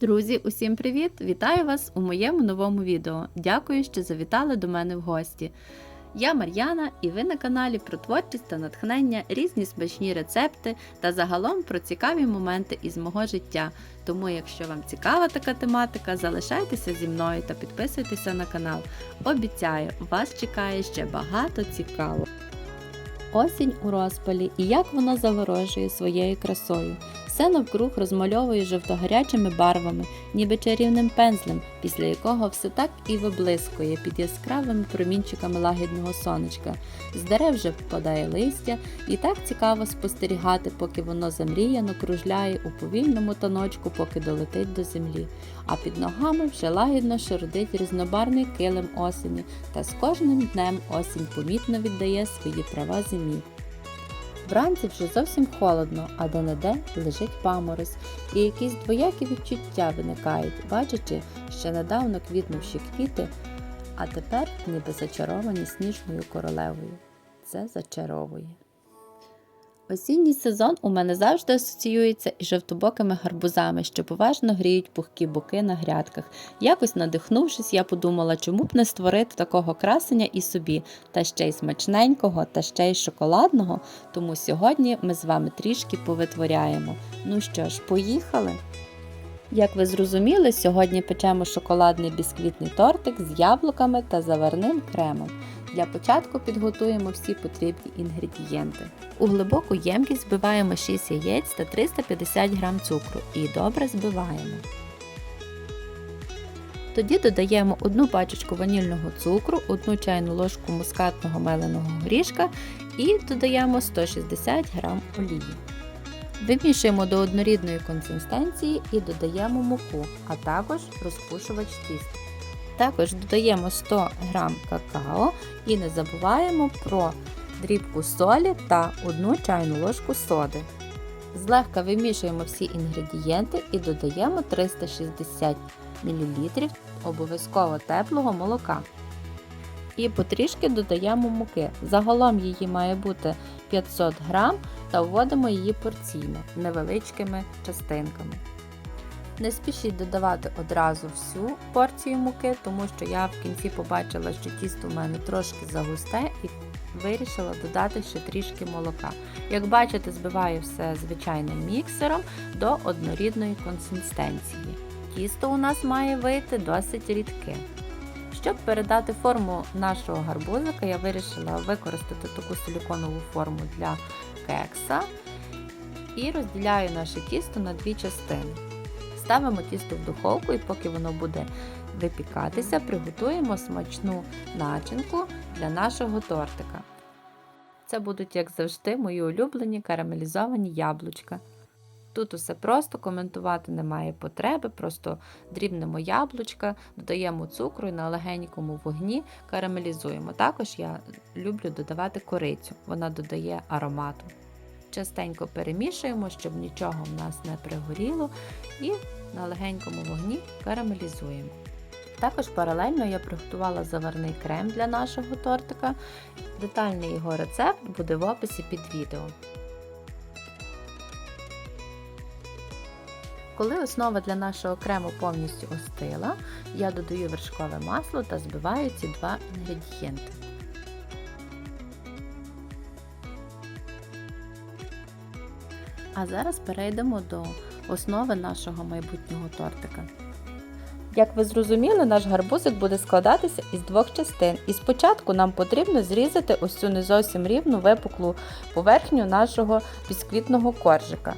Друзі, усім привіт! Вітаю вас у моєму новому відео. Дякую, що завітали до мене в гості. Я Мар'яна і ви на каналі про творчість та натхнення, різні смачні рецепти та загалом про цікаві моменти із мого життя. Тому, якщо вам цікава така тематика, залишайтеся зі мною та підписуйтеся на канал. Обіцяю, вас чекає ще багато цікавого. Осінь у розпалі і як вона заворожує своєю красою. Все навкруг розмальовує жовтогарячими барвами, ніби чарівним пензлем, після якого все так і виблискує під яскравими промінчиками лагідного сонечка. З дерев вже впадає листя, і так цікаво спостерігати, поки воно замріяно кружляє у повільному таночку, поки долетить до землі. А під ногами вже лагідно шарудить різнобарний килим осені, та з кожним днем осінь помітно віддає свої права зимі. Вранці вже зовсім холодно, а де-не-де лежить паморозь, і якісь двоякі відчуття виникають, бачачи, що недавно квітнувші квіти, а тепер ніби зачаровані сніжною королевою. Це зачаровує. Осінній сезон у мене завжди асоціюється із жовтобокими гарбузами, що поважно гріють пухкі боки на грядках. Якось надихнувшись, я подумала, чому б не створити такого красення і собі, та ще й смачненького, та ще й шоколадного. Тому сьогодні ми з вами трішки повитворяємо. Ну що ж, поїхали? Як ви зрозуміли, сьогодні печемо шоколадний бісквітний тортик з яблуками та заварним кремом. Для початку підготуємо всі потрібні інгредієнти. У глибоку ємкість збиваємо 6 яєць та 350 г цукру і добре збиваємо. Тоді додаємо одну пачечку ванільного цукру, одну чайну ложку мускатного меленого горішка і додаємо 160 г олії. Вимішуємо до однорідної консистенції і додаємо муку, а також розпушувач тіста. Також додаємо 100 г какао і не забуваємо про дрібку солі та 1 чайну ложку соди. Злегка вимішуємо всі інгредієнти і додаємо 360 мл обов'язково теплого молока. І потрішки додаємо муки. Загалом її має бути 500 г та вводимо її порційно невеличкими частинками. Не спішіть додавати одразу всю порцію муки, тому що я в кінці побачила, що тісто в мене трошки загусте і вирішила додати ще трішки молока. Як бачите, збиваю все звичайним міксером до однорідної консистенції. Тісто у нас має вийти досить рідке. Щоб передати форму нашого гарбузика, я вирішила використати таку силіконову форму для кекса і розділяю наше тісто на дві частини. Ставимо тісто в духовку і поки воно буде випікатися, приготуємо смачну начинку для нашого тортика. Це будуть, як завжди, мої улюблені карамелізовані яблучка. Тут усе просто коментувати немає потреби, просто дрібнемо яблучка, додаємо цукру і на легенькому вогні карамелізуємо. Також я люблю додавати корицю, вона додає аромату. Частенько перемішуємо, щоб нічого в нас не пригоріло, і на легенькому вогні карамелізуємо. Також паралельно я приготувала заварний крем для нашого тортика. Детальний його рецепт буде в описі під відео. Коли основа для нашого крему повністю остила, я додаю вершкове масло та збиваю ці два інгредієнти. А зараз перейдемо до основи нашого майбутнього тортика. Як ви зрозуміли, наш гарбузик буде складатися із двох частин. І спочатку нам потрібно зрізати ось цю не зовсім рівну випуклу поверхню нашого бісквітного коржика.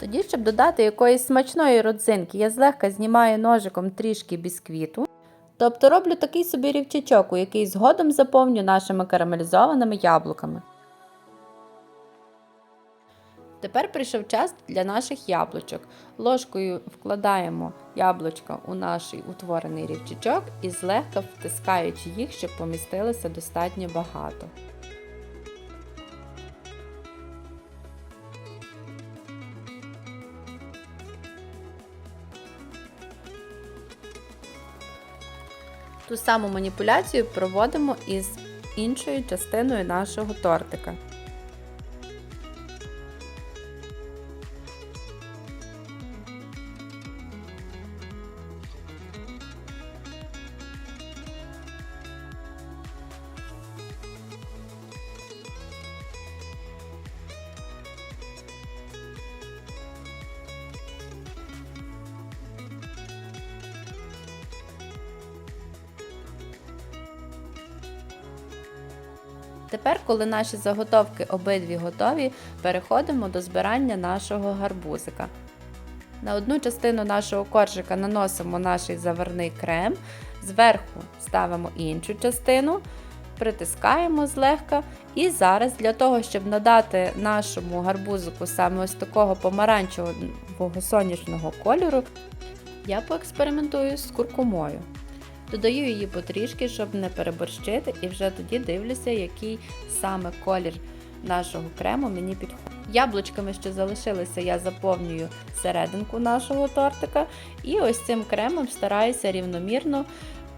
Тоді, щоб додати якоїсь смачної родзинки, я злегка знімаю ножиком трішки бісквіту. Тобто роблю такий собі рівчачок, у який згодом заповню нашими карамелізованими яблуками. Тепер прийшов час для наших яблучок. Ложкою вкладаємо яблучка у наш утворений рівчачок і злегка втискаючи їх, щоб помістилося достатньо багато. Ту саму маніпуляцію проводимо із іншою частиною нашого тортика. Тепер, коли наші заготовки обидві готові, переходимо до збирання нашого гарбузика. На одну частину нашого коржика наносимо наш заварний крем, зверху ставимо іншу частину, притискаємо злегка. І зараз для того, щоб надати нашому гарбузику саме ось такого помаранчевого сонячного кольору, я поекспериментую з куркумою. Додаю її потрішки, щоб не переборщити, і вже тоді дивлюся, який саме колір нашого крему мені підходить. Яблучками, що залишилися, я заповнюю серединку нашого тортика, і ось цим кремом стараюся рівномірно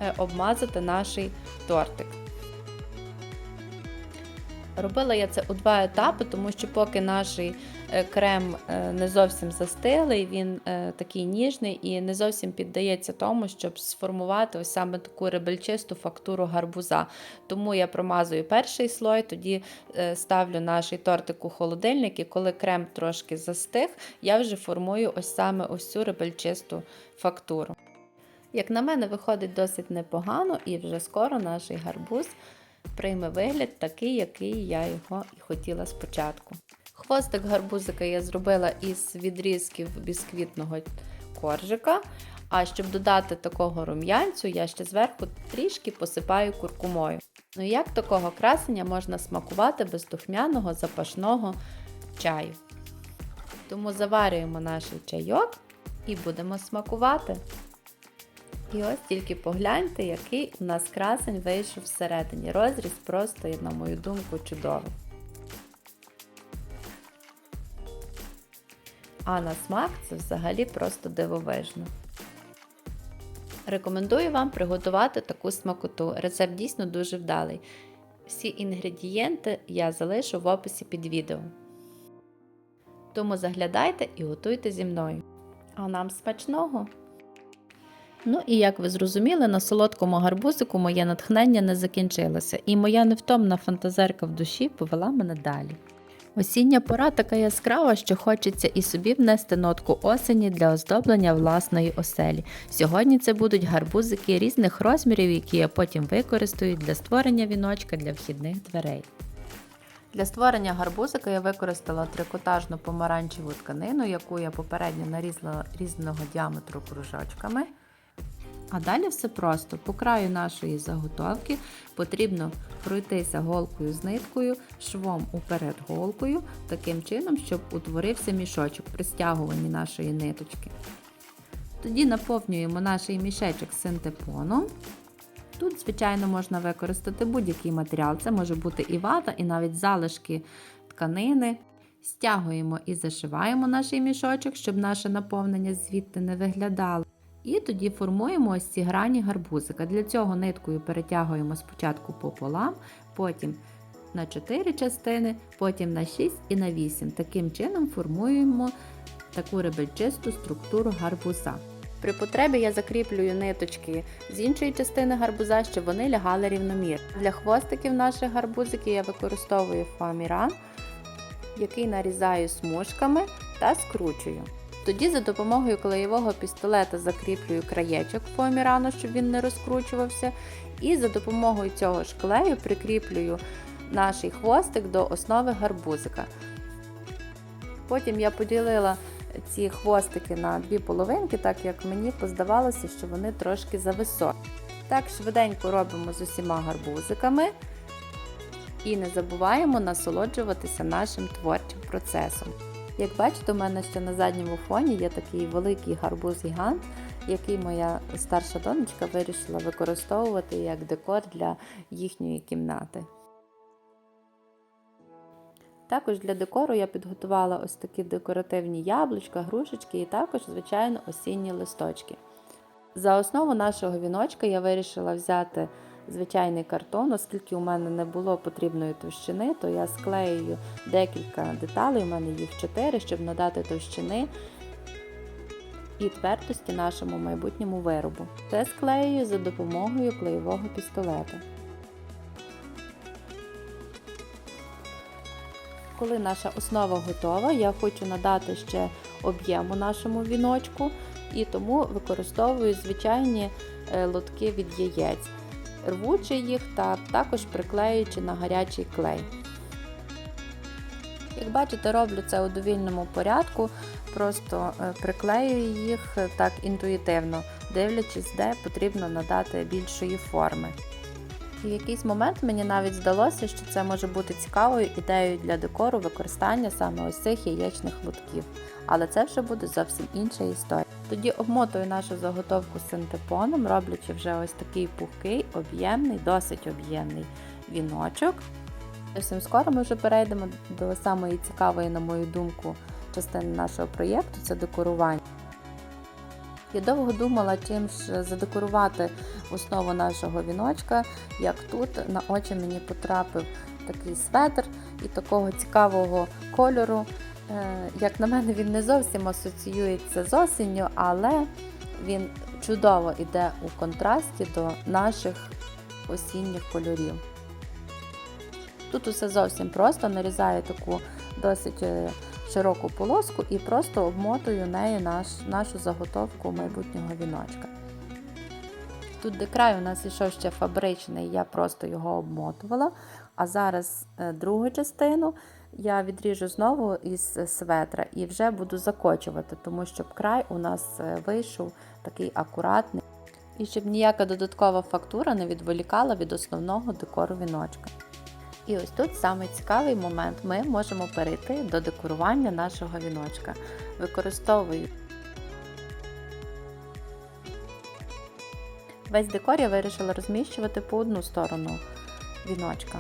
е, обмазати наш тортик. Робила я це у два етапи, тому що поки наш е, крем е, не зовсім застиглий, він е, такий ніжний і не зовсім піддається тому, щоб сформувати ось саме таку ребельчисту фактуру гарбуза. Тому я промазую перший слой, тоді ставлю наш тортик у холодильник, і коли крем трошки застиг, я вже формую ось саме ось цю ребельчисту фактуру. Як на мене, виходить досить непогано, і вже скоро наш гарбуз прийме вигляд такий, який я його і хотіла спочатку. Хвостик гарбузика я зробила із відрізків бісквітного коржика. А щоб додати такого рум'янцю, я ще зверху трішки посипаю куркумою. Ну як такого красення можна смакувати без духмяного запашного чаю. Тому заварюємо наш чайок і будемо смакувати. І ось тільки погляньте, який у нас красень вийшов всередині. Розріз просто, на мою думку, чудовий. А на смак це взагалі просто дивовижно. Рекомендую вам приготувати таку смакоту. Рецепт дійсно дуже вдалий. Всі інгредієнти я залишу в описі під відео. Тому заглядайте і готуйте зі мною. А нам смачного! Ну і як ви зрозуміли, на солодкому гарбузику моє натхнення не закінчилося, і моя невтомна фантазерка в душі повела мене далі. Осіння пора така яскрава, що хочеться і собі внести нотку осені для оздоблення власної оселі. Сьогодні це будуть гарбузики різних розмірів, які я потім використаю для створення віночка для вхідних дверей. Для створення гарбузика я використала трикотажну помаранчеву тканину, яку я попередньо нарізала різного діаметру кружочками. А далі все просто. По краю нашої заготовки потрібно пройтися голкою з ниткою, швом уперед голкою, таким чином, щоб утворився мішочок при стягуванні нашої ниточки. Тоді наповнюємо наш мішечок синтепоном. Тут, звичайно, можна використати будь-який матеріал, це може бути і вата, і навіть залишки тканини. Стягуємо і зашиваємо наш мішочок, щоб наше наповнення звідти не виглядало. І тоді формуємо ось ці грані гарбузика. Для цього ниткою перетягуємо спочатку пополам, потім на 4 частини, потім на 6 і на 8. Таким чином формуємо таку ребельчисту структуру гарбуза. При потребі я закріплюю ниточки з іншої частини гарбуза, щоб вони лягали рівномірно. Для хвостиків наших гарбузиків я використовую фоаміран, який нарізаю смужками та скручую. Тоді за допомогою клеєвого пістолета закріплюю краєчок фоамірану, щоб він не розкручувався. І за допомогою цього ж клею прикріплюю наш хвостик до основи гарбузика. Потім я поділила ці хвостики на дві половинки, так як мені поздавалося, що вони трошки зависокі. Так, швиденько робимо з усіма гарбузиками. І не забуваємо насолоджуватися нашим творчим процесом. Як бачите, у мене ще на задньому фоні є такий великий гарбуз-гігант, який моя старша донечка вирішила використовувати як декор для їхньої кімнати. Також для декору я підготувала ось такі декоративні яблучка, грушечки і також, звичайно, осінні листочки. За основу нашого віночка я вирішила взяти звичайний картон, оскільки у мене не було потрібної товщини, то я склеюю декілька деталей, у мене їх 4, щоб надати товщини і твердості нашому майбутньому виробу. Це склеюю за допомогою клеєвого пістолета. Коли наша основа готова, я хочу надати ще об'єму нашому віночку і тому використовую звичайні е, лотки від яєць. Рвучи їх та також приклеюючи на гарячий клей. Як бачите, роблю це у довільному порядку, просто е, приклеюю їх е, так інтуїтивно, дивлячись, де потрібно надати більшої форми. І в якийсь момент мені навіть здалося, що це може бути цікавою ідеєю для декору використання саме ось цих яєчних лотків. Але це вже буде зовсім інша історія. Тоді обмотую нашу заготовку синтепоном, роблячи вже ось такий пухкий, об'ємний, досить об'ємний віночок. Зовсім скоро ми вже перейдемо до самої цікавої, на мою думку, частини нашого проєкту це декорування. Я довго думала, чим ж задекорувати основу нашого віночка, як тут на очі мені потрапив такий светр і такого цікавого кольору. Е, Як на мене, він не зовсім асоціюється з осінню, але він чудово йде у контрасті до наших осінніх кольорів. Тут усе зовсім просто, нарізаю таку досить е, широку полоску і просто обмотую нею наш, нашу заготовку майбутнього віночка. Тут де край у нас ішов ще фабричний, я просто його обмотувала. А зараз е, другу частину я відріжу знову із светра і вже буду закочувати, тому щоб край у нас е, вийшов такий акуратний. І щоб ніяка додаткова фактура не відволікала від основного декору віночка. І ось тут саме цікавий момент. Ми можемо перейти до декорування нашого віночка. Використовую весь декор я вирішила розміщувати по одну сторону віночка.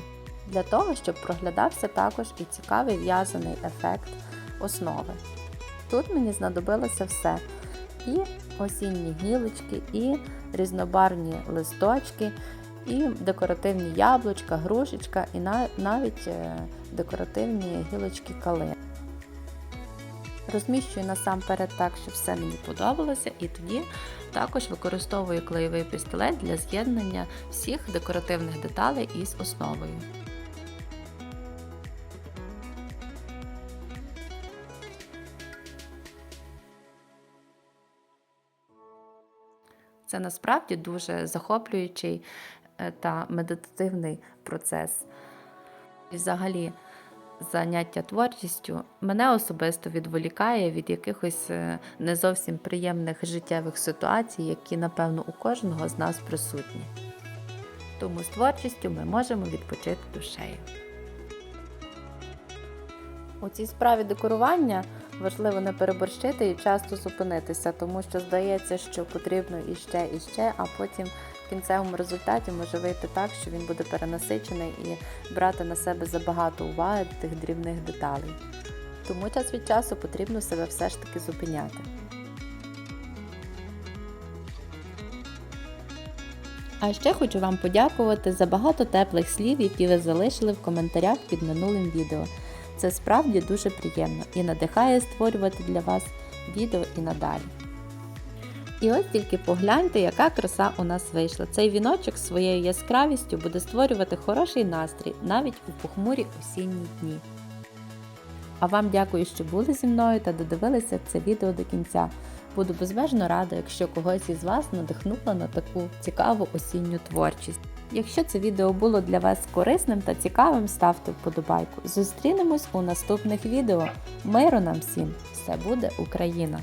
Для того, щоб проглядався також і цікавий в'язаний ефект основи. Тут мені знадобилося все. І осінні гілочки, і різнобарвні листочки, і декоративні яблучка, грушечка, і навіть е, декоративні гілочки калини. Розміщую насамперед так, щоб все мені подобалося, і тоді також використовую клеєвий пістолет для з'єднання всіх декоративних деталей із основою. Це насправді дуже захоплюючий та медитативний процес. І взагалі заняття творчістю мене особисто відволікає від якихось не зовсім приємних життєвих ситуацій, які, напевно, у кожного з нас присутні. Тому з творчістю ми можемо відпочити душею. У цій справі декорування важливо не переборщити і часто зупинитися, тому що здається, що потрібно іще, ще, а потім в кінцевому результаті може вийти так, що він буде перенасичений і брати на себе забагато уваги тих дрібних деталей. Тому час від часу потрібно себе все ж таки зупиняти. А ще хочу вам подякувати за багато теплих слів, які ви залишили в коментарях під минулим відео. Це справді дуже приємно і надихає створювати для вас відео і надалі. І ось тільки погляньте, яка краса у нас вийшла. Цей віночок своєю яскравістю буде створювати хороший настрій навіть у похмурі осінні дні. А вам дякую, що були зі мною та додивилися це відео до кінця. Буду безмежно рада, якщо когось із вас надихнула на таку цікаву осінню творчість. Якщо це відео було для вас корисним та цікавим, ставте вподобайку. Зустрінемось у наступних відео. Миру нам всім! Все буде Україна!